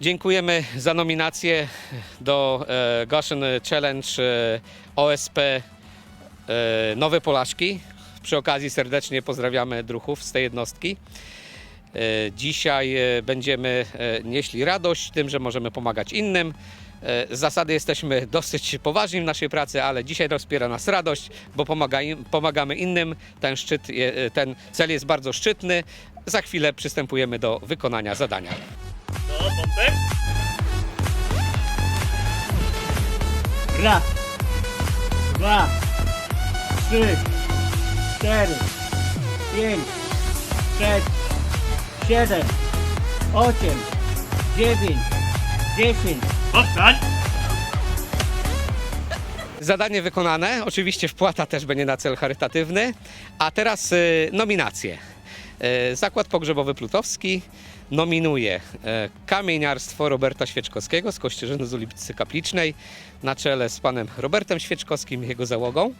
Dziękujemy za nominację do e, Goshen Challenge e, OSP e, Nowe Polaszki. Przy okazji serdecznie pozdrawiamy druhów z tej jednostki. Dzisiaj będziemy nieśli radość tym, że możemy pomagać innym. Z zasady jesteśmy dosyć poważni w naszej pracy, ale dzisiaj rozpiera nas radość, bo pomaga, pomagamy innym. Ten, szczyt, ten cel jest bardzo szczytny. Za chwilę przystępujemy do wykonania zadania. Pompek. Raz, dwa, trzy, cztery, pięć, sześć, siedem, osiem, dziewięć, dziesięć. Powstań. Zadanie wykonane. Oczywiście wpłata też będzie na cel charytatywny. A teraz y, nominacje. Y, Zakład Pogrzebowy Plutowski nominuje y, kamieniarstwo Roberta Świeczkowskiego z Kościerzyny z ulicy Kaplicznej na czele z panem Robertem Świeczkowskim i jego załogą.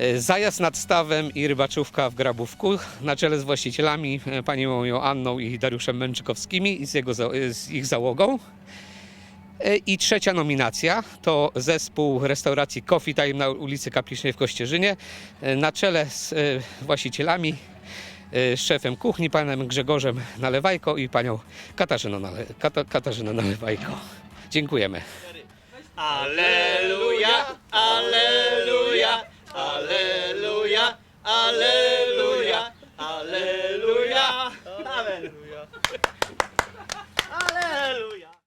Y, Zajazd nad stawem i rybaczówka w Grabówku na czele z właścicielami panią Joanną i Dariuszem Męczykowskimi i z, jego, z ich załogą. E, I trzecia nominacja to zespół restauracji Coffee Time na ulicy Kaplicznej w Kościerzynie e, na czele z e, właścicielami, e, Y, szefem kuchni, panem Grzegorzem Nalewajko i panią Katarzyną, Nale, Kata, Katarzyną Nalewajko. Dziękujemy. Aleluja, aleluja, aleluja, aleluja, aleluja. Aleluja.